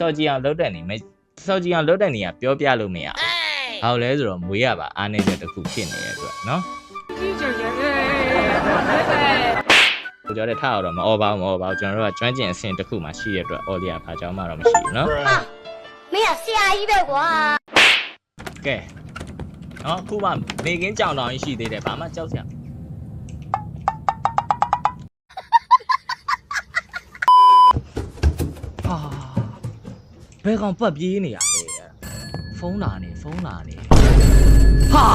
စော်ကြည့်အောင်လုပ်တဲ့နေမစော်ကြည့်အောင်လုပ်တဲ့နေကပြောပြလို့မရဘူးဘာလို့လဲဆိုတော့မွေးရပါအားနေတဲ့တစ်ခုဖြစ်နေတဲ့အတွက်နော်ကြီးကျယ်ကျယ်အေးဟုတ်ပဲကိုကျော်တဲ့ထားတော့မအော်ပါဘူးမအော်ပါဘူးကျွန်တော်တို့ကကျွမ်းကျင်အဆင့်တစ်ခုမှရှိရတဲ့အတွက်အော်လီယာဘာကြောင့်မှတော့မရှိဘူးနော်မင်းကဆရာကြီးပဲကွာကဲနော်အခုမှနေကင်းကြောင်တောင်ကြီးရှိသေးတယ်ဘာမှကြောက်စရာ ဘယ်ကောင်ပတ်ပြေးနေရလဲဖုန်းလာနေဖုန်းလာနေဟာ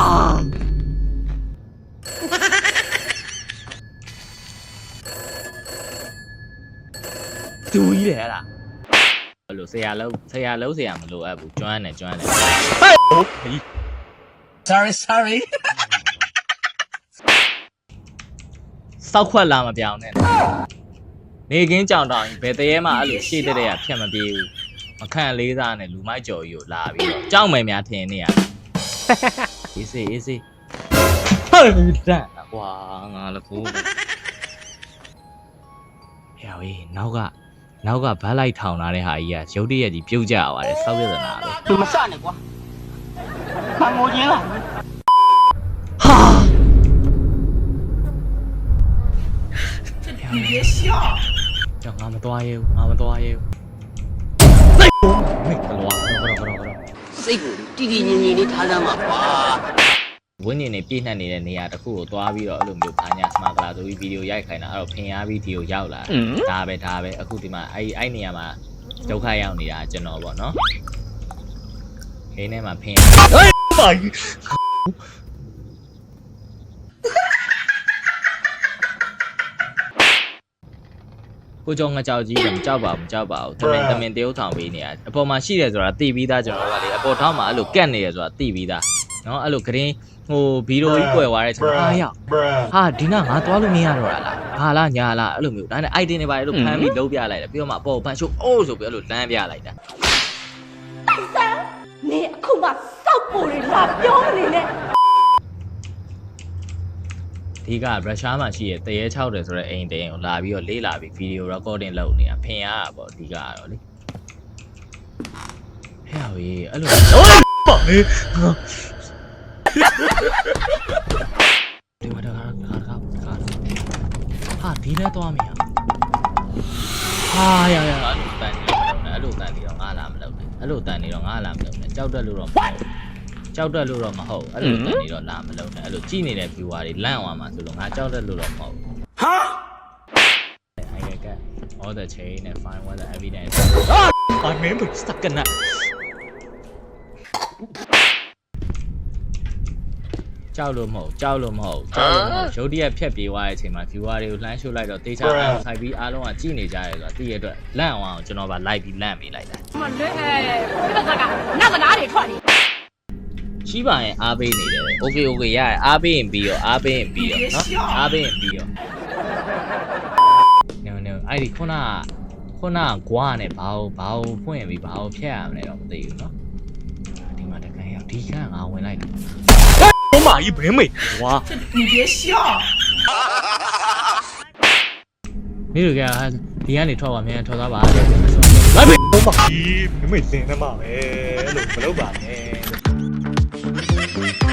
တူကြီးတယ်ဟဲ့လားဘလို့ဆရာလုံးဆရာလုံးဆရာမလို့အပ်ဘူးကျွမ်းတယ်ကျွမ်းတယ် Sorry, sorry. စောက်ခွက်လာမပြောင်းနဲ့ နေကင်းကြောင်တောင်ကြီးဘယ်တရေမှအဲ့လိုရှေ့တဲ့တဲ့ကဖြတ်မပြေးဘူးမခန့်လေးစားနဲ့လူမိုက်ကြော်ကြီးကိုလာပြီးတော့ကြောက်မယ်များထင်နေရအေးစေးအေးစေးဟဲ့တန်လာကွာငါလည်းကိုဟဲ့ဝေးနောက်ကနောက်ကဘတ်လိုက်ထောင်လာတဲ့ဟာကြီးကရုတ်တရက်ကြီးပြုတ်ကြသွားတယ်စောက်ရသနာပဲ 你们上来过。看我赢了。 ဟာ 你别笑。 ကြောင်ငါမသွားရဲဘူးငါမသွားရဲဘူးစိတ်မေ့ကလောကတော့ကတော့ကတော့စိတ်ကိုတည်တည်ငြိမ်ငြိမ်လေးထားစမ်းပါကွာဝင်းနေနေပြည့်နှက်နေတဲ့နေရာတစ်ခုကိုသွားပြီးတော့အဲ့လိုမျိုးဘာညာစမာကလာဆိုပြီးဗီဒီယိုရိုက်ခိုင်းတာအဲ့တော့ဖင်အားပြီးဒီကိုရောက်လာတယ်ဒါပဲဒါပဲအခုဒီမှာအဲ့အဲ့နေရာမှာဒုက္ခရောက်နေတာကျွန်တော်ပေါ့နော်ခင်းထဲမှာဖင်ဟေးပါကို ကြောင့်ငကြောက်ကြီးတယ်မကြောက်ပါဘူးမကြောက်ပါဘူးတမင်တမင်တရုပ်ထောင်ပေးနေရအပေါ်မှာရှိတယ်ဆိုတာသိပြီးသားကျွန်တော်ကလေအပေါ်ထောင်းမှာအဲ့လိုကက်နေတယ်ဆိုတာသိပြီးသားနော်အဲ့လိုဂရင်းဟိုဗီဒီယိုကြီးကွယ်သွားတဲ့ကျွန်တော်အားရောက်ဟာဒီနာငါသွားလို့မရတော့တာလားဟာလားညာလားအဲ့လိုမျိုးဒါနဲ့ item တွေပါလေလို့ဖမ်းပြီးလုံးပြလိုက်တယ်ပြီးတော့မှအပေါ်ဖန်ရှိုးအိုးဆိုပြီးအဲ့လိုလမ်းပြလိုက်တာနင်အခုမှစောက်ပူတွေလာပြောနေနဲ့ ဒီကရုရှားမှာရှိရဲ့တရေ6တယ်ဆိုတော့အိမ်တိန်ကိုလာပြီးတော့လေးလာပြီးဗီဒီယို recording လုပ်နေတာဖင်ရတာပေါ့ဒီကတော့လေဟဲ့ဟေးအဲ့လိုပါလေဒီမှာတော့ကားကားကားကားဟာဒီနဲ့သွားမရဟာရရအဲ့လိုတန်နေတော့အဲ့လိုတန်နေတော့ငါလာမလုပ်နဲ့အဲ့လိုတန်နေတော့ငါလာမလုပ်နဲ့ကြောက်တက်လို့တော့မဟုတ် ကြောက်တက်လို့တော့မဟုတ်အဲ့လိုတန်နေတော့လာမလုပ်နဲ့အဲ့လိုကြည့်နေတဲ့ viewer တွေလန့်သွားမှာဆိုလို့ငါကြောက်တက်လို့တော့မဟုတ် I can get all the chain and find what the evidence. Ah! My memory stuck in that. ကြောက်လို့မဟုတ်ကြောက်လို့မဟုတ်ကြောက်လို့မဟုတ်ရုတ်တရက်ဖြတ်ပြေးသွားတဲ့အချိန်မှာ viewer တွေကိုလှမ်းရှုပ်လိုက်တော့တေချာအောင်ဆိုင်ပြီးအားလုံးကကြည့်နေကြရဲဆိုတာသိရတဲ့အတွက်လန့်အောင်ကျွန်တော်ဗာလိုက်ပြီးလန့်ပေးလိုက်တာမလေးအေးဒီကကနတ်စကားတွေထွက်နေ ရှိပါရင်အားပေးနေတယ် okay okay ရရအားပေးရင်ပြီးရောအားပေးရင်ပြီးရောနော်အားပေးရင်ပြီးရော no no အဲ့ဒီခုနကခုနကကွာနဲ့ဘာလို့ဘာလို့ဖွင့်ပြီးဘာလို့ဖြတ်ရမလဲတော့မသိဘူးနော်ဒီမှာတကယ်ရောက်ဒီကငါဝင်လိုက်တာဘုမကြီးဘင်းမေဝါ 你别笑。 နေရကဒီကနေထွက်ပါမြန်ထွက်သွားပါတဲ့လိုက်ပြီဘုမကြီးဘင်းမေစင်နေမှာပဲလို့မလုပ်ပါနဲ့ ့ week.